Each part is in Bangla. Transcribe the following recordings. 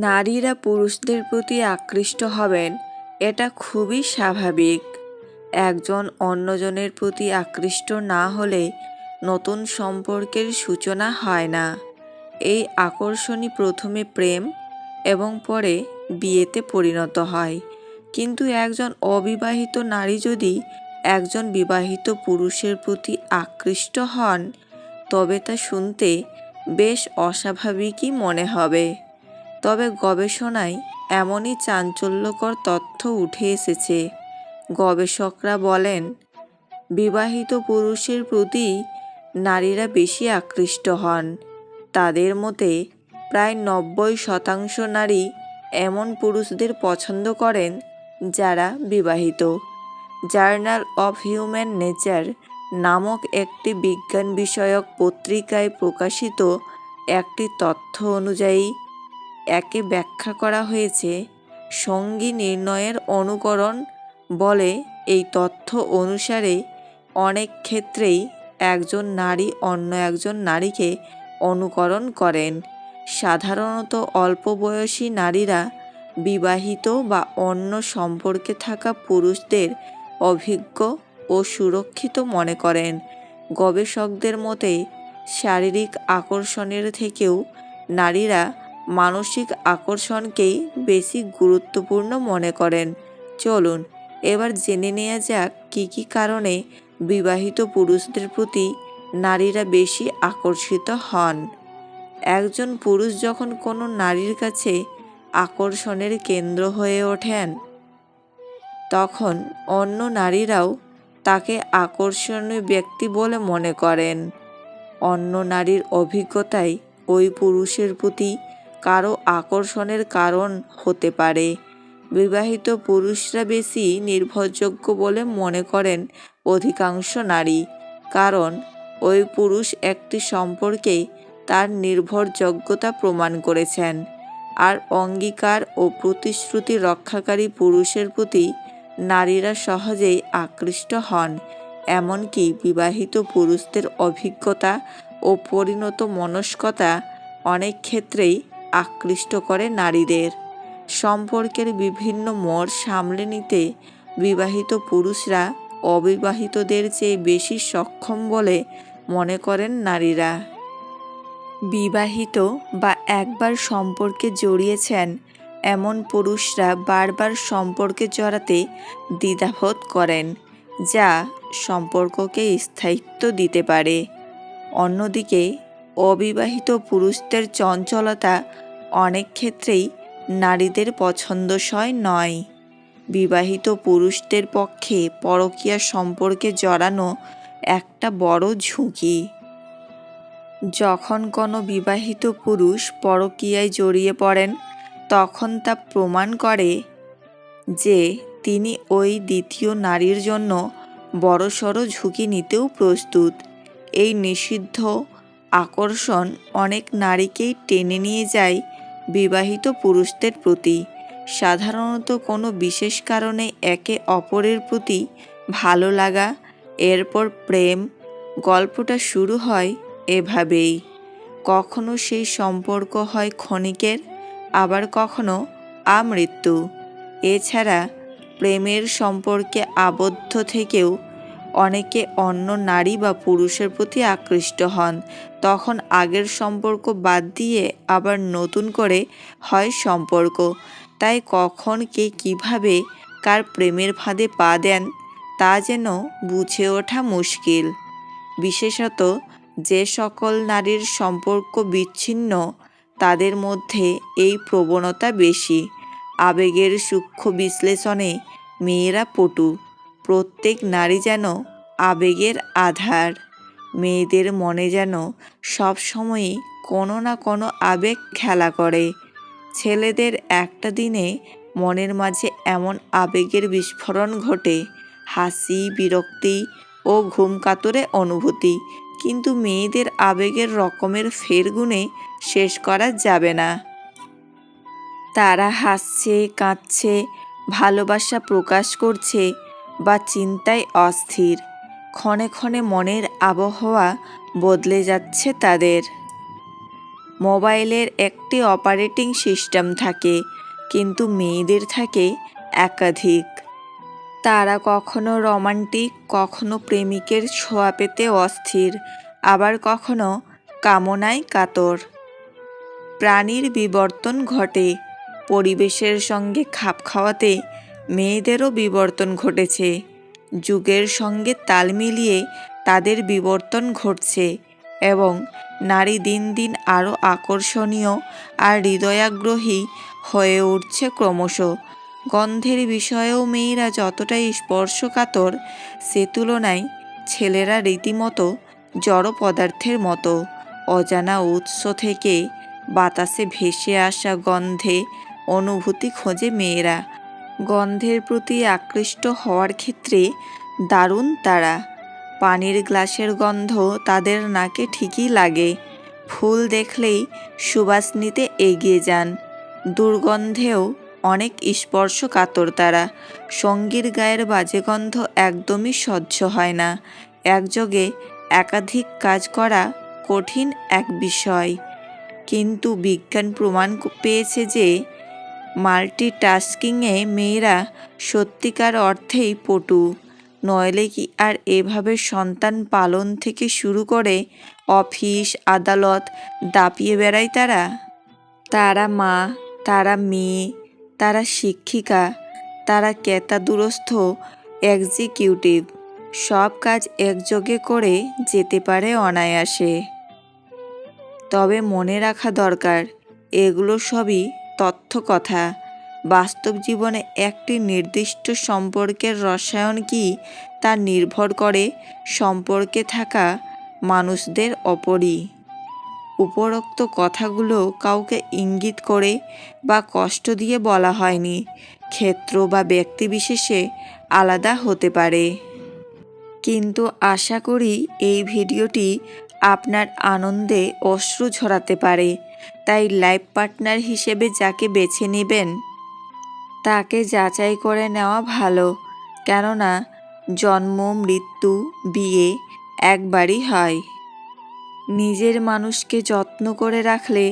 নারীরা পুরুষদের প্রতি আকৃষ্ট হবেন, এটা খুবই স্বাভাবিক। একজন অন্যজনের প্রতি আকৃষ্ট না হলে নতুন সম্পর্কের সূচনা হয় না। এই আকর্ষণই প্রথমে প্রেম এবং পরে বিয়েতে পরিণত হয়। কিন্তু একজন অবিবাহিত নারী যদি একজন বিবাহিত পুরুষের প্রতি আকৃষ্ট হন, তবে তা শুনতে বেশ অস্বাভাবিকই মনে হবে। তবে গবেষণায় এমনই চাঞ্চল্যকর তথ্য উঠে এসেছে। গবেষকরা বলেন, বিবাহিত পুরুষের প্রতি নারীরা বেশি আকৃষ্ট হন। তাদের মতে, প্রায় নব্বই শতাংশ নারী এমন পুরুষদের পছন্দ করেন যারা বিবাহিত। জার্নাল অফ হিউম্যান নেচার নামক একটি বিজ্ঞান বিষয়ক পত্রিকায় প্রকাশিত একটি তথ্য অনুযায়ী একে ব্যাখ্যা করা হয়েছে সঙ্গী নির্ণয়ের অনুকরণ বলে এই তথ্য অনুসারে অনেক ক্ষেত্রেই একজন নারী অন্য একজন নারীকে অনুকরণ করেন। সাধারণত অল্প বয়সী নারীরা বিবাহিত বা অন্য সম্পর্কে থাকা পুরুষদের অভিজ্ঞ ও সুরক্ষিত মনে করেন। গবেষকদের মতে শারীরিক আকর্ষণের থেকেও নারীরা মানসিক আকর্ষণকেই বেশি গুরুত্বপূর্ণ মনে করেন। চলুন, এবার জেনে নেওয়া যাক কী কী কারণে বিবাহিত পুরুষদের প্রতি নারীরা বেশি আকর্ষিত হন। একজন পুরুষ যখন কোনো নারীর কাছে আকর্ষণের কেন্দ্র হয়ে ওঠেন, তখন অন্য নারীরাও তাকে আকর্ষণীয় ব্যক্তি বলে মনে করেন। অন্য নারীর অভিজ্ঞতাই ওই পুরুষের প্রতি কারও আকর্ষণের কারণ হতে পারে। বিবাহিত পুরুষরা বেশি নির্ভরযোগ্য বলে মনে করেন অধিকাংশ নারী, কারণ ওই পুরুষ একটি সম্পর্কে তার নির্ভরযোগ্যতা প্রমাণ করেছেন। আর অঙ্গীকার ও প্রতিশ্রুতি রক্ষাকারী পুরুষের প্রতি নারীরা সহজেই আকৃষ্ট হন, এমনকি বিবাহিত পুরুষদের অভিজ্ঞতা ও পরিণত মনস্কতা অনেক ক্ষেত্রেই আকৃষ্ট করে নারীদের। সম্পর্কের বিভিন্ন মর সামলে নিতে বিবাহিত পুরুষরা অবিবাহিতদের চেয়ে বেশি সক্ষম বলে মনে করেন নারীরা। বিবাহিত বা একবার সম্পর্কে জড়িয়েছেন এমন পুরুষরা বারবার সম্পর্কে জড়াতে দ্বিধাবোধ করেন, যা সম্পর্ককে স্থায়িত্ব দিতে পারে। অন্যদিকে, অবিবাহিত পুরুষদের চঞ্চলতা অনেক ক্ষেত্রেই নারীদের পছন্দসই নয়। বিবাহিত পুরুষদের পক্ষে পরকীয়া সম্পর্কে জড়ানো একটা বড় ঝুঁকি। যখন কোনো বিবাহিত পুরুষ পরকীয়ায় জড়িয়ে পড়েন, তখন তা প্রমাণ করে যে তিনি ওই দ্বিতীয় নারীর জন্য বড়সড় ঝুঁকি নিতেও প্রস্তুত। এই নিষিদ্ধ আকর্ষণ অনেক নারীকেই টেনে নিয়ে যায় বিবাহিত পুরুষদের প্রতি। সাধারণত কোনো বিশেষ কারণে একে অপরের প্রতি ভালো লাগা, এরপর প্রেম, গল্পটা শুরু হয় এভাবেই। কখনো সেই সম্পর্ক হয় ক্ষণিকের, আবার কখনো আমৃত্যু। এছাড়া প্রেমের সম্পর্কে আবদ্ধ থেকেও অনেকে অন্য নারী বা পুরুষের প্রতি আকৃষ্ট হন। তখন আগের সম্পর্ক বাদ দিয়ে আবার নতুন করে হয় সম্পর্ক। তাই কখন কে কীভাবে কার প্রেমের ফাঁদে পা দেন, তা যেন বুঝে ওঠা মুশকিল। বিশেষত যে সকল নারীর সম্পর্ক বিচ্ছিন্ন, তাদের মধ্যে এই প্রবণতা বেশি। আবেগের সূক্ষ্ম বিশ্লেষণে মেয়েরা পটু। প্রত্যেক নারী যেন আবেগের আধার, মেয়েদের মনে যেন সবসময়ই কোনো না কোনো আবেগ খেলা করে। ছেলেদের একটা দিনে মনের মাঝে এমন আবেগের বিস্ফোরণ ঘটে, হাসি, বিরক্তি ও ঘুম কাতরে অনুভূতি। কিন্তু মেয়েদের আবেগের রকমের ফেরগুনে শেষ করা যাবে না। তারা হাসছে, কাঁদছে, ভালোবাসা প্রকাশ করছে বা চিন্তায় অস্থির। ক্ষণে ক্ষণে মনের আবহাওয়া বদলে যাচ্ছে তাদের। মোবাইলের একটি অপারেটিং সিস্টেম থাকে, কিন্তু মেয়েদের থাকে একাধিক। তারা কখনো রোমান্টিক, কখনো প্রেমিকের ছোঁয়া পেতে অস্থির, আবার কখনো কামনায় কাতর। প্রাণীর বিবর্তন ঘটে, পরিবেশের সঙ্গে খাপ খাওয়াতে মেয়েদেরও বিবর্তন ঘটেছে। যুগের সঙ্গে তাল মিলিয়ে তাদের বিবর্তন ঘটছে এবং নারী দিন দিন আরও আকর্ষণীয় আর হৃদয়াগ্রহী হয়ে উঠছে ক্রমশ। গন্ধের বিষয়েও মেয়েরা যতটাই স্পর্শকাতর, সে তুলনায় ছেলেরা রীতিমতো জড় পদার্থের মতো। অজানা উৎস থেকে বাতাসে ভেসে আসা গন্ধে অনুভূতি খোঁজে মেয়েরা। গন্ধের প্রতি আকৃষ্ট হওয়ার ক্ষেত্রে দারুণ তারা। পানির গ্লাসের গন্ধ তাদের নাকে ঠিকই লাগে। ফুল দেখলেই সুবাস নিতে এগিয়ে যান। দুর্গন্ধেও অনেক স্পর্শ কাতর তারা। সঙ্গীর গায়ের বাজে গন্ধ একদমই সহ্য হয় না। একযোগে একাধিক কাজ করা কঠিন এক বিষয়। কিন্তু বিজ্ঞান প্রমাণ পেয়েছে যে মাল্টিটাস্কিংয়ে মেয়েরা সত্যিকার অর্থেই পটু। নইলে কি আর এভাবে সন্তান পালন থেকে শুরু করে অফিস, আদালত দাপিয়ে বেড়ায় তারা? তারা মা, তারা মেয়ে, তারা শিক্ষিকা, তারা ক্রেতা দুরস্থ এক্সিকিউটিভ। সব কাজ একযোগে করে যেতে পারে অনায়াসে। তবে মনে রাখা দরকার, এগুলো সবই তথ্য কথা বাস্তব জীবনে একটি নির্দিষ্ট সম্পর্কের রসায়ন কি তা নির্ভর করে সম্পর্কে থাকা মানুষদের ওপরই। উপরোক্ত কথাগুলো কাউকে ইঙ্গিত করে বা কষ্ট দিয়ে বলা হয়নি। ক্ষেত্র বা ব্যক্তিবিশেষে আলাদা হতে পারে। কিন্তু আশা করি এই ভিডিওটি আপনার আনন্দে অশ্রু ঝরাতে পারে। তাই লাইফ পার্টনার হিসেবে যাকে বেছে নেবেন, তাকে যাচাই করে নেওয়া ভালো। কেননা, জন্ম, মৃত্যু, বিয়ে একবারই হয়। নিজের মানুষকে যত্ন করে রাখলে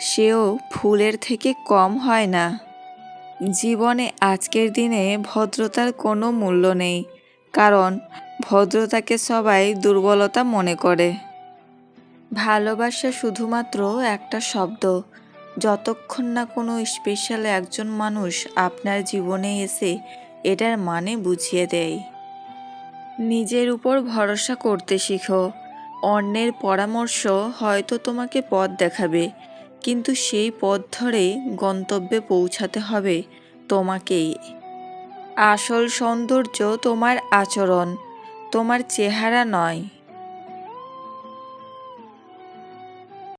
সেও ফুলের থেকে কম হয় না। জীবনে আজকের দিনে ভদ্রতার কোনো মূল্য নেই, কারণ ভদ্রতাকে সবাই দুর্বলতা মনে করে। ভালোবাসা শুধুমাত্র একটা শব্দ। যতক্ষণ না কোনো স্পেশাল একজন মানুষ আপনার জীবনে এসে এটার মানে বুঝিয়ে দেয়। নিজের উপর ভরসা করতে শিখো। অন্যের পরামর্শ হয়তো তোমাকে পথ দেখাবে, কিন্তু সেই পথ ধরে গন্তব্যে পৌঁছাতে হবে তোমাকেই। আসল সৌন্দর্য তোমার আচরণ, তোমার চেহারা নয়।